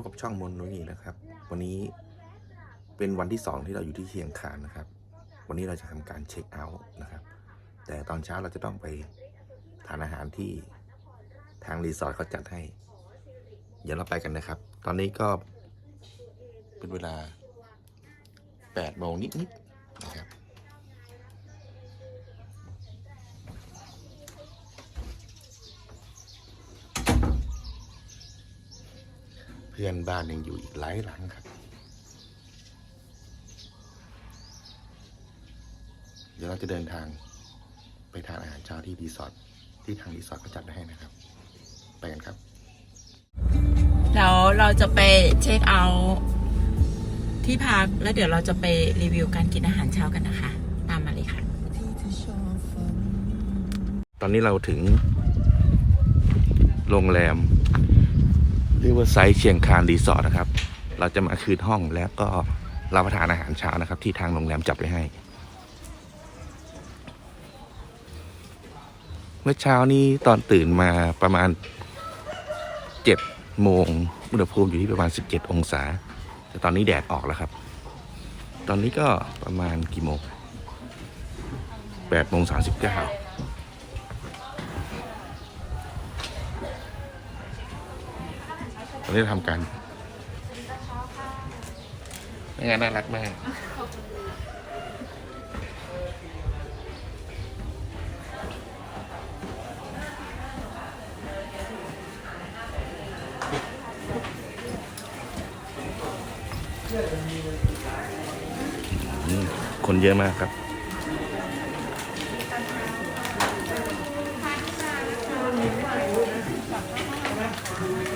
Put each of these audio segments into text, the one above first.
บกับช่องมนนุ้ยนะครับ วันนี้เป็นวันที่สองที่เราอยู่ที่เชียงคานนะครับ วันนี้เราจะทำการเช็คเอาท์นะครับ แต่ตอนเช้าเราจะต้องไปทานอาหารที่ทางรีสอร์ทเขาจัดให้ เดี๋ยวเราไปกันนะครับ ตอนนี้ก็เป็นเวลา8โมงนิดๆนะครับ เพื่อนบ้านยังอยู่อีกหลายหลังครับ เดี๋ยวเราจะเดินทางไปทานอาหารเช้าที่รีสอร์ทที่ทางรีสอร์ทเขาจัดให้นะครับ ไปกันครับ แล้วเราจะไปเช็คเอาท์ที่พักแล้วเดี๋ยวเราจะไปรีวิวการกินอาหารเช้ากันนะคะ ตามมาเลยค่ะ ตอนนี้เราถึงโรงแรม เรียกว่าไซต์เชียงคานรีสอร์ทนะครับ เราจะมาคืนห้องแล้วก็รับประทานอาหารเช้านะครับ ที่ทางโรงแรมจัดไว้ให้ เมื่อเช้านี้ตอนตื่นมาประมาณเจ็ดโมงอุณหภูมิอยู่ที่ประมาณ 17 องศา แต่ตอนนี้แดดออกแล้วครับ ตอนนี้ก็ประมาณกี่โมง8โมง39 ตอนนี้ทำการงานน่ารักมากอืมคนเยอะมากครับ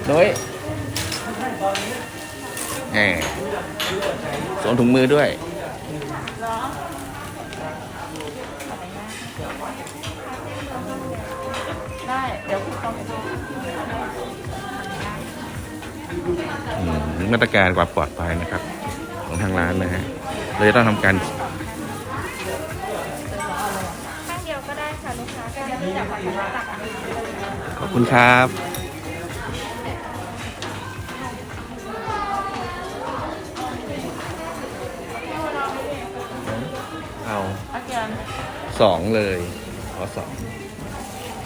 โดย แหมสวมถุงมือด้วย ได้ เดี๋ยวคุณต้องอืมมาตรการความปลอดภัยนะครับ ของทางร้านนะฮะเลยต้องทำการข้างเดียวก็ได้ค่ะลูกค้าก็ได้ที่จากฝั่งนี้ตักอันนี้เลยขอบคุณครับ สองเลยขอสอง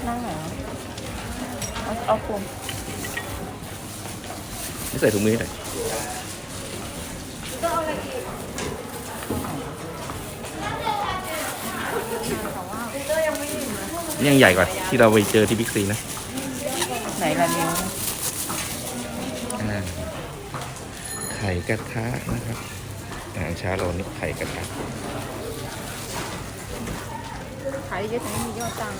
นั่งไหนวะเอาเอาคุมนี่ใส่ถุงมือหน่อยยังใหญ่กว่าที่เราไปเจอที่บิ๊กซีนะไหนละนิ้วอ่าไข่กระทะนะครับอาหารเช้าเรานี่ไข่กระทะ ขายเยอะถึงไม่มียอดตังค์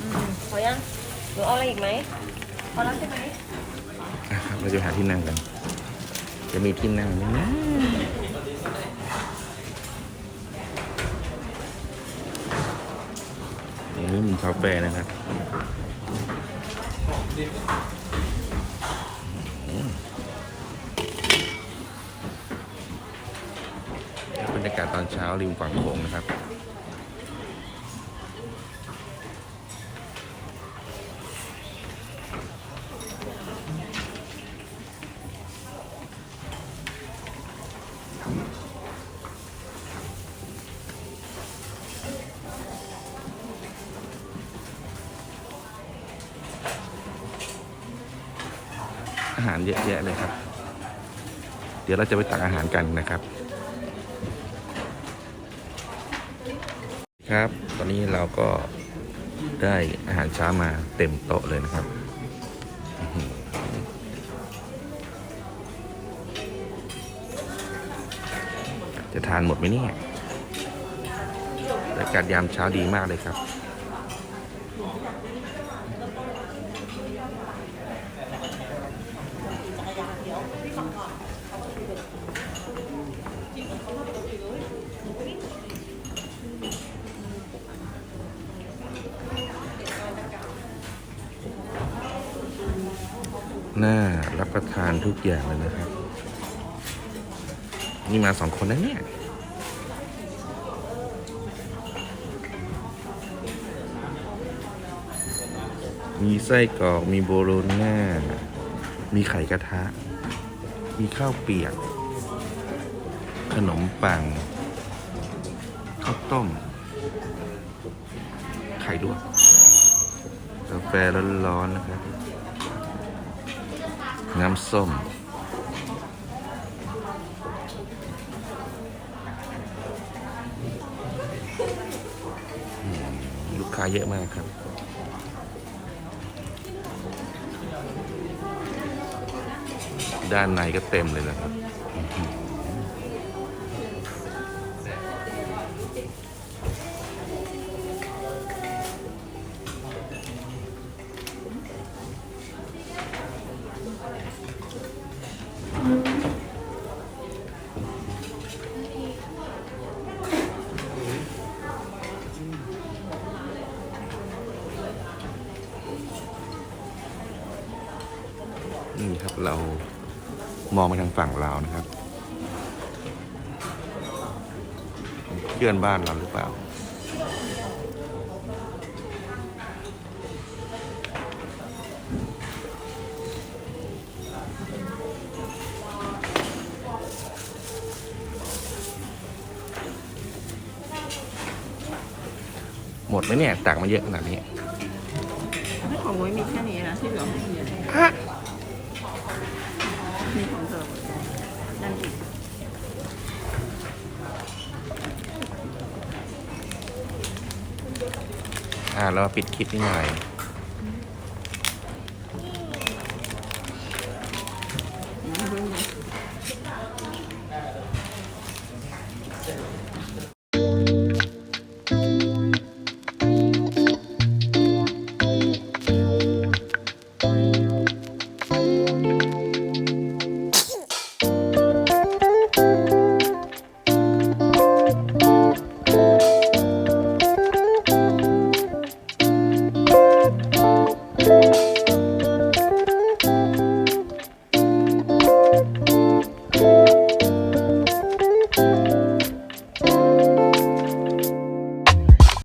อืมพอยังหนูเอาอะไรอีกไหมพอแล้วใช่ไหมนะครับเราจะหาที่นั่งกัน จะมีที่นั่งไหมนะอันนี้มีคาเฟ่นะครับอืมบ รยากาศตอนเช้าริมฝั่งโขงนะครับอาหารเยอะแยะเลยครับ เดี๋ยวเราจะไปตักอาหารกันนะครับ ครับ ตอนนี้เราก็ได้อาหารเช้ามาเต็มโต๊ะเลยนะครับ จะทานหมดไหมเนี่ยบรรยากาศยามเช้าดีมากเลยครับ น่ารับประ ทานทุกอย่างเลยนะครับ นี่มาสองคนนะเนี่ยมีไส้กรอกมีโบโลน่ามีไข่กระทะ มีข้าวเปียก ขนมปัง ข้าวต้ม ไข่ลวกกาแฟร้อนๆนะครับ น้ำส้ม ลูกค้าเยอะมากครับด้านในก็เต็มเลยนะครับ นี่ครับเรามองไปทางฝั่งลาวนะครับ เพื่อนบ้านเราหรือเปล่า หมดไหมเนี่ยตักมาเยอะขนาดนี้ไม่ของมุ้ยมีแค่นี้นะที่เหลือไม่มีอะไร ฮะ มีของเธอ นั่นอีกอ่าเราปิดคลิปนิดหน่อย